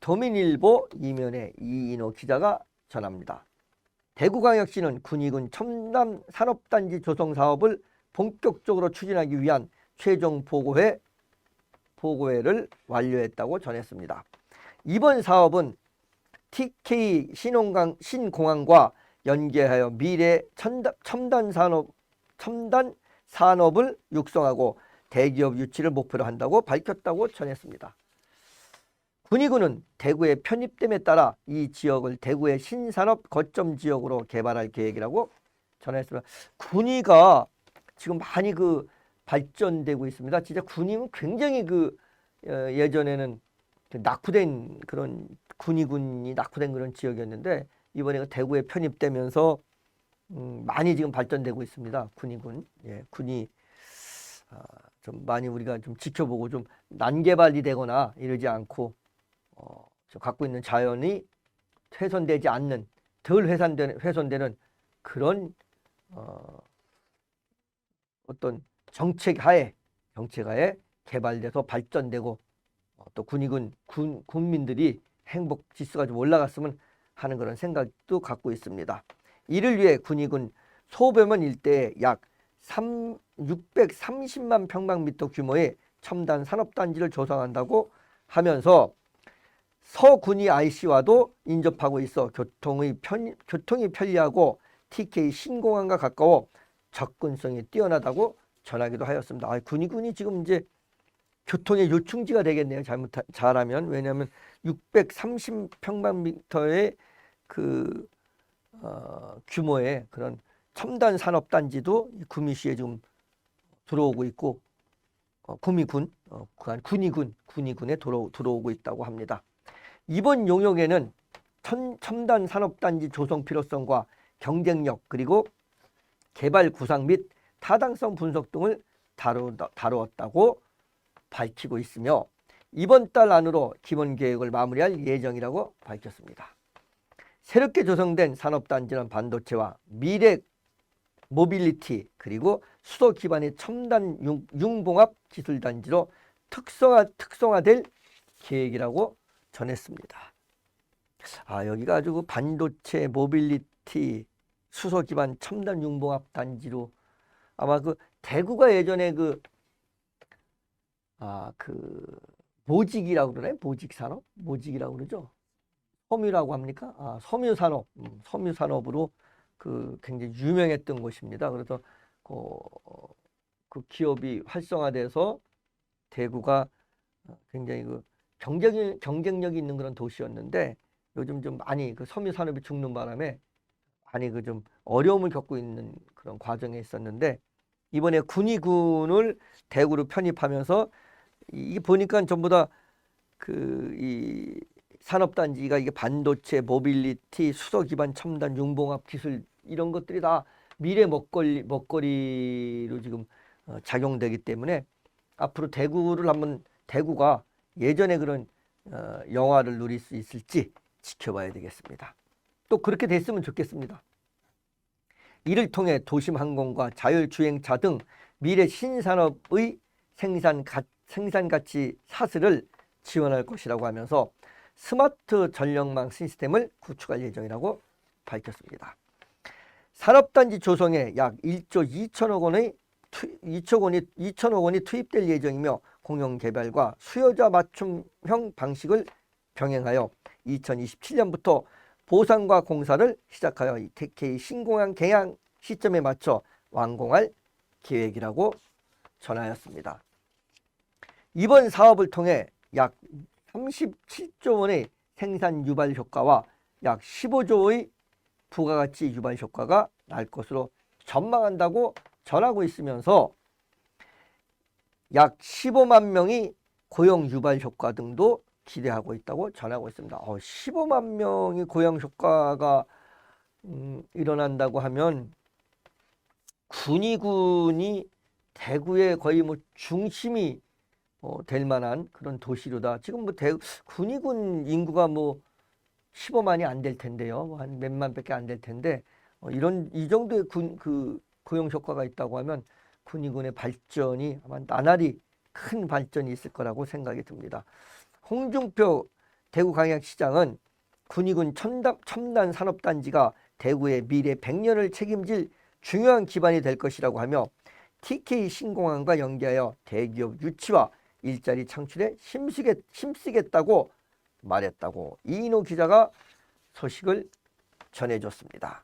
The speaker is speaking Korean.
도민일보 이면에 이인호 기자가 전합니다. 대구광역시는 군의군 첨단 산업단지 조성 사업을 본격적으로 추진하기 위한 최종 보고회 보고회를 완료했다고 전했습니다. 이번 사업은 TK 신공항, 신공항과 연계하여 미래 첨단, 첨단 산업 첨단 산업을 육성하고 대기업 유치를 목표로 한다고 밝혔다고 전했습니다. 군의군은 대구의 편입됨에 따라 이 지역을 대구의 신산업 거점 지역으로 개발할 계획이라고 전했습니다. 군의가 지금 많이 그 발전되고 있습니다. 진짜 군의는 굉장히 그 어, 예전에는 그 낙후된 그런 군의군이 낙후된 그런 지역이었는데 이번에 그 대구에 편입되면서 음, 많이 지금 발전되고 있습니다. 군의군, 예, 군이 아, 좀 많이 우리가 좀 지켜보고 좀 난개발이 되거나 이러지 않고 갖고 있는 자연이 훼손되지 않는 덜 훼손되는 훼손되는 그런 어, 어떤 정책 하에 정책 하에 개발돼서 발전되고 어, 또 군의군 군 국민들이 행복 지수가 좀 올라갔으면 하는 그런 생각도 갖고 있습니다. 이를 위해 군의군 소배면 일대에 약 3, 630만 평방미터 규모의 첨단 산업단지를 조성한다고 하면서 서군이 IC와도 인접하고 있어 교통의 편, 교통이 편리하고 TK 신공항과 가까워 접근성이 뛰어나다고 전하기도 하였습니다. 아, 군의군이 지금 이제 교통의 요충지가 되겠네요. 잘못 잘하면 왜냐하면 630평방미터의 그 어, 규모의 그런 첨단 산업 단지도 구미시에 지금 들어오고 있고 어, 구미군, 어, 그 군의군, 군의군에 들어, 들어오고 있다고 합니다. 이번 용역에는 천, 첨단 산업 단지 조성 필요성과 경쟁력 그리고 개발 구상 및 타당성 분석 등을 다루, 다루었다고 밝히고 있으며 이번 달 안으로 기본 계획을 마무리할 예정이라고 밝혔습니다. 새롭게 조성된 산업단지는 반도체와 미래 모빌리티 그리고 수도 기반의 첨단 융, 융봉합 기술단지로 특성화, 특성화될 계획이라고 전했습니다. 아, 여기가 아주 그 반도체 모빌리티 수소 기반 첨단 융봉합 단지로 아마 그 대구가 예전에 그 아, 그 모직이라고 그러나요? 모직 산업? 모직이라고 그러죠. 섬유라고 합니까? 아, 섬유 산업. 음, 섬유 산업으로 그 굉장히 유명했던 곳입니다. 그래서 그, 그 기업이 활성화돼서 대구가 굉장히 그 경쟁 경쟁력이 있는 그런 도시였는데 요즘 좀 많이 그 섬유 산업이 죽는 바람에 많이 그 좀 어려움을 겪고 있는 그런 과정에 있었는데 이번에 군의군을 대구로 편입하면서 이게 보니까 전부 다 그 이 산업단지가 이게 반도체, 모빌리티, 수소 기반 첨단 융봉합 기술 이런 것들이 다 미래 먹거리 먹거리로 지금 어, 작용되기 때문에 앞으로 대구를 한번 대구가 예전에 그런 어, 영화를 누릴 수 있을지 지켜봐야 되겠습니다. 또 그렇게 됐으면 좋겠습니다. 이를 통해 도심 항공과 자율주행차 등 미래 신산업의 생산 가, 생산 가치 사슬을 지원할 것이라고 하면서 스마트 전력망 시스템을 구축할 예정이라고 밝혔습니다. 산업단지 조성에 약 1조 2천억 원의 투, 2천 원이 2천억 원이 투입될 예정이며 공영 개발과 수요자 맞춤형 방식을 병행하여 2027년부터 보상과 공사를 시작하여 TK 신공항 개항 시점에 맞춰 완공할 계획이라고 전하였습니다. 이번 사업을 통해 약 37조 원의 생산 유발 효과와 약 15조의 부가가치 유발 효과가 날 것으로 전망한다고 전하고 있으면서 약 15만 명이 고용 유발 효과 등도 기대하고 있다고 전하고 있습니다. 어, 15만 명이 고용 효과가 음, 일어난다고 하면 군의군이 대구의 거의 뭐 중심이 어, 될 만한 그런 도시로다. 지금 뭐 대, 군의군 인구가 뭐 15만이 안 될 텐데요. 뭐 한 몇만 밖에 안 될 텐데 어, 이런 이 정도의 군 그 고용 효과가 있다고 하면 군의군의 발전이 아마 나날이 큰 발전이 있을 거라고 생각이 듭니다. 홍준표 대구 광양시장은 군위군 첨단, 산업단지가 대구의 미래 100년을 책임질 중요한 기반이 될 것이라고 하며 TK 신공항과 연계하여 대기업 유치와 일자리 창출에 힘쓰겠, 힘쓰겠다고 말했다고 이인호 기자가 소식을 전해줬습니다.